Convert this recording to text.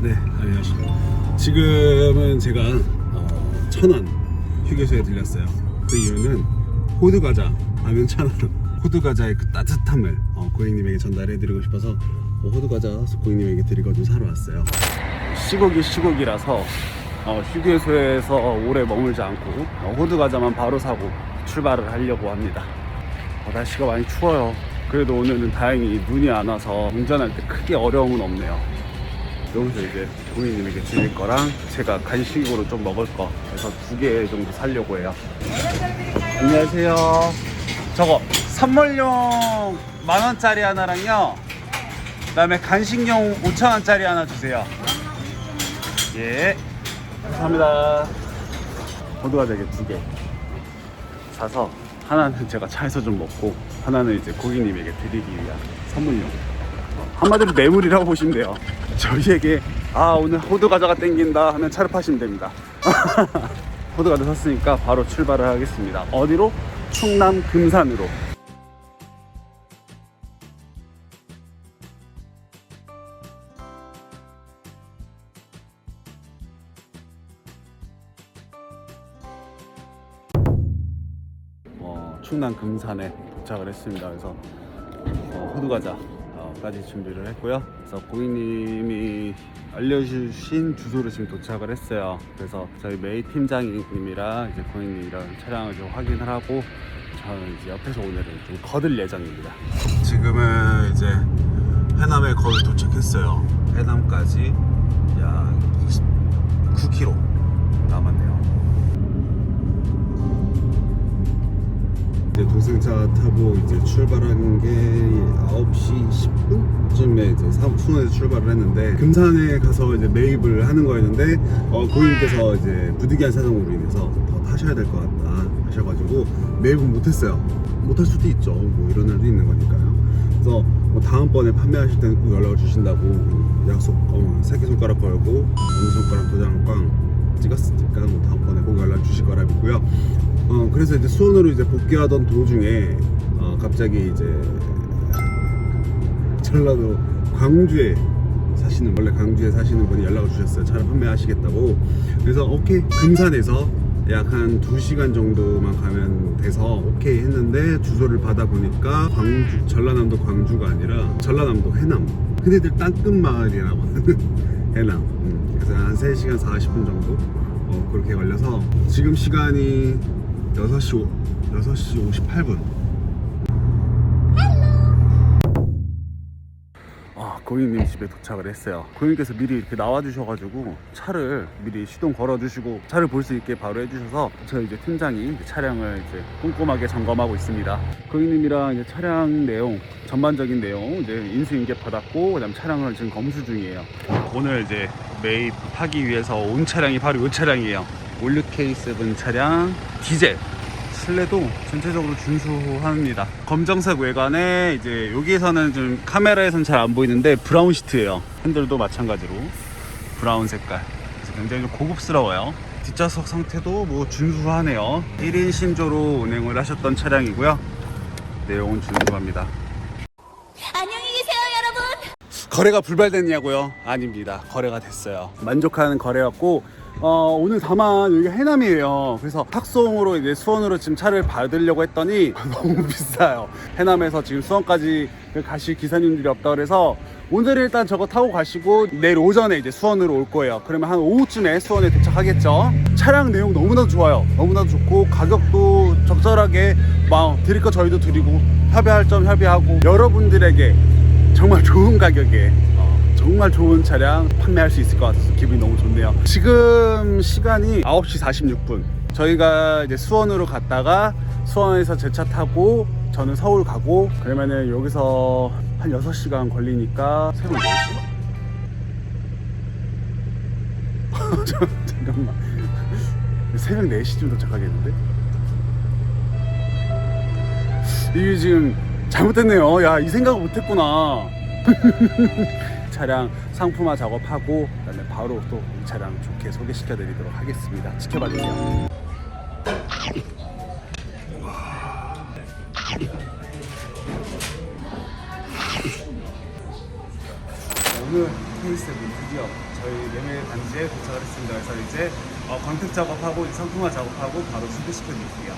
네, 안녕하십니까. 지금은 제가 어, 천안 휴게소에 들렸어요. 그 이유는 호두 과자 하면 천안 호두 과자의 그 따뜻함을 어, 고객님에게 전달해드리고 싶어서 어, 호두 과자 고객님에게 드리거든 사러 왔어요. 시국이 시국이라서 어, 휴게소에서 오래 머물지 않고 어, 호두 과자만 바로 사고 출발을 하려고 합니다. 어, 날씨가 많이 추워요. 그래도 오늘은 다행히 눈이 안 와서 운전할 때 크게 어려움은 없네요. 여기서 이제 고객님에게 드릴 거랑 제가 간식으로 좀 먹을 거 그래서 두 개 정도 사려고 해요. 안녕하세요. 저거 선물용 만 원짜리 하나랑요. 그 다음에 간식용 5천 원짜리 하나 주세요. 예. 감사합니다. 호두과자 이게 두 개. 사서 하나는 제가 차에서 좀 먹고 하나는 이제 고객님에게 드리기 위한 선물용 어, 한마디로 뇌물이라고 보시면 돼요. 저희에게 아 오늘 호두 과자가 땡긴다 하면 차를 파시면 됩니다. 호두 과자 샀으니까 바로 출발을 하겠습니다. 어디로? 충남 금산으로. 어, 충남 금산에 도착을 했습니다. 그래서 어, 호두 과자 까지 준비를 했고요. 그래서 고객님이 알려주신 주소로 지금 도착을 했어요. 그래서 저희 메이 팀장님이랑 이제 고객님이랑 차량을 좀 확인을 하고 저는 이제 옆에서 오늘은 좀 거들 예정입니다. 지금은 이제 해남에 거의 도착했어요. 해남까지 약 29km 남았네요. 동생차 타고 이제 출발한 게 9시 10분쯤에 이제 사- 수원에서 출발을 했는데 금산에 가서 이제 매입을 하는 거였는데 어, 고객님께서 이제 부득이한 사정으로 인해서 더 타셔야 될 것 같다 하셔가지고 매입은 못했어요. 못할 수도 있죠. 뭐 이런 날도 있는 거니까요. 그래서 뭐 다음번에 판매하실 때는 꼭 연락을 주신다고 약속 어, 새끼손가락 걸고 엄지손가락 도장 꽝 찍었으니까 뭐 다음번에 꼭 연락 주실 거라 믿고요. 어 그래서 이제 수원으로 이제 복귀하던 도중에 어 갑자기 이제 전라도 광주에 사시는 원래 광주에 사시는 분이 연락을 주셨어요. 차를 판매하시겠다고. 그래서 오케이 금산에서 약 한 2시간 정도만 가면 돼서 오케이 했는데 주소를 받아 보니까 광주 전라남도 광주가 아니라 전라남도 해남. 흔히들 땅끝마을이라고 해남. 음, 그래서 한 3시간 40분 정도 어, 그렇게 걸려서 지금 시간이 6시, 오, 6시 58분. 아, 고객님 집에 도착을 했어요. 고객님께서 미리 이렇게 나와주셔가지고 차를 미리 시동 걸어주시고 차를 볼 수 있게 바로 해주셔서 저희 이제 팀장이 차량을 이제 꼼꼼하게 점검하고 있습니다. 고객님이랑 이제 차량 내용, 전반적인 내용 이제 인수인계 받았고 그다음 차량을 지금 검수 중이에요. 오늘 이제 매입하기 위해서 온 차량이 바로 이 차량이에요. 올류 K7 차량 디젤 실내도 전체적으로 준수합니다. 검정색 외관에 이제 여기에서는 좀 카메라에선 잘 안 보이는데 브라운 시트예요. 핸들도 마찬가지로 브라운 색깔. 굉장히 좀 고급스러워요. 뒷좌석 상태도 뭐 준수하네요. 1인 신조로 운행을 하셨던 차량이고요. 내용은 준수합니다. 안녕히 계세요, 여러분. 거래가 불발됐냐고요? 아닙니다. 거래가 됐어요. 만족하는 거래였고 어, 오늘 다만 여기가 해남이에요. 그래서 탁송으로 이제 수원으로 지금 차를 받으려고 했더니 너무 비싸요. 해남에서 지금 수원까지 가실 기사님들이 없다 그래서 오늘 일단 저거 타고 가시고 내일 오전에 이제 수원으로 올 거예요. 그러면 한 오후쯤에 수원에 도착하겠죠. 차량 내용 너무나도 좋아요. 너무나도 좋고 가격도 적절하게 막 드릴 거 저희도 드리고 협의할 점 협의하고 여러분들에게 정말 좋은 가격에 어, 정말 좋은 차량 판매할 수 있을 것 같아서 기분이 너무 좋네요. 지금 시간이 9시 46분. 저희가 이제 수원으로 갔다가 수원에서 제 차 타고 저는 서울 가고 그러면은 여기서 한 6시간 걸리니까 새벽 4시? 저- 잠깐만. 새벽 4시쯤 도착하겠는데? 이게 지금 잘못됐네요. 야, 이 생각을 못했구나. 차량 상품화 작업하고 그다음에 바로 또 이 차량 좋게 소개시켜 드리도록 하겠습니다. 지켜봐 주세요. 오늘 K7 드디어 저희 예매 단지에 도착을 했습니다. 그래서 이제 어, 광택 작업하고 상품화 작업하고 바로 수리시켜 드릴게요.